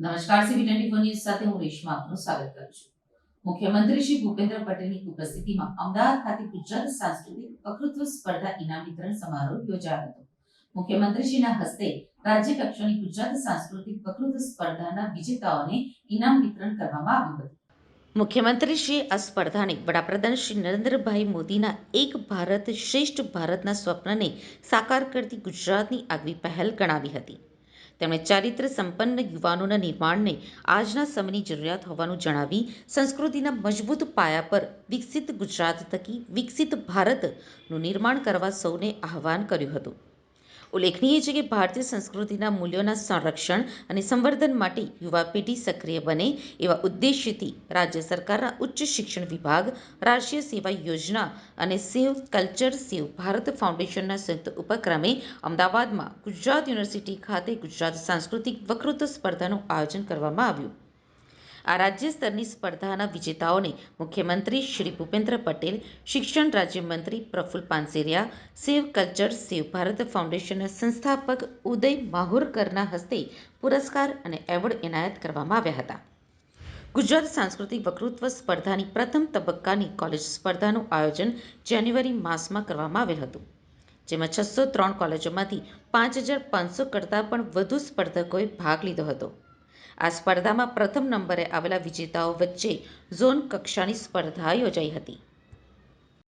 નમસ્કાર સીવી twenty four news સાથે હું રેશમા આપનું સ્વાગત કરું છું. મુખ્યમંત્રી શ્રી ભૂપેન્દ્ર પટેલની ઉપસ્થિતિમાં અમદાવાદ ખાતે ગુજરાત સાંસ્કૃતિક વકૃત્વ સ્પર્ધા ઇનામ વિતરણ સમારોહ યોજાયો હતો. મુખ્યમંત્રીશ્રીના હસ્તે રાજ્ય કક્ષાની ગુજરાત સાંસ્કૃતિક વકૃત્વ સ્પર્ધાના વિજેતાઓને ઇનામ વિતરણ કરવામાં આવ્યું હતું. મુખ્યમંત્રીશ્રીએ આ સ્પર્ધાને વડાપ્રધાન શ્રી નરેન્દ્રભાઈ મોદીના એક ભારત શ્રેષ્ઠ ભારતના સ્વપ્નને સાકાર કરતી ગુજરાતની આગવી પહેલ ગણાવી હતી. તેમણે ચારિત્ર સંપન્ન યુવાનોના નિર્માણને આજના સમયની જરૂરિયાત હોવાનું જણાવી, સંસ્કૃતિના મજબૂત પાયા પર વિકસિત ગુજરાત થકી વિકસિત ભારતનું નિર્માણ કરવા સૌને આહ્વાન કર્યું હતું. ઉલ્લેખનીય છે કે ભારતીય સંસ્કૃતિના મૂલ્યોના સંરક્ષણ અને સંવર્ધન માટે યુવા પેઢી સક્રિય બને એવા ઉદ્દેશ્યથી રાજ્ય સરકારના ઉચ્ચ શિક્ષણ વિભાગ, રાષ્ટ્રીય સેવા યોજના અને સેવ કલ્ચર સેવ ભારત ફાઉન્ડેશનના સંયુક્ત ઉપક્રમે અમદાવાદમાં ગુજરાત યુનિવર્સિટી ખાતે ગુજરાત સાંસ્કૃતિક વકૃત્વ સ્પર્ધાનું આયોજન કરવામાં આવ્યું. આ રાજ્ય સ્તરની સ્પર્ધાના વિજેતાઓને મુખ્યમંત્રી શ્રી ભૂપેન્દ્ર પટેલ, શિક્ષણ રાજ્યમંત્રી Praful Pansheriya, save culture, save Bharat ફાઉન્ડેશનના સંસ્થાપક ઉદય માહુરકરના હસ્તે પુરસ્કાર અને એવોર્ડ એનાયત કરવામાં આવ્યા હતા. ગુજરાત સાંસ્કૃતિક વક્તૃત્વ સ્પર્ધાની પ્રથમ તબક્કાની કોલેજ સ્પર્ધાનું આયોજન જાન્યુઆરી માસમાં કરવામાં આવેલ હતું, જેમાં છસો ત્રણ કોલેજોમાંથી પાંચ હજાર પાંચસો કરતાં પણ વધુ સ્પર્ધકોએ ભાગ લીધો હતો. આ સ્પર્ધામાં પ્રથમ નંબરે આવેલા વિજેતાઓ વચ્ચે ઝોન કક્ષાની સ્પર્ધા યોજાઈ હતી.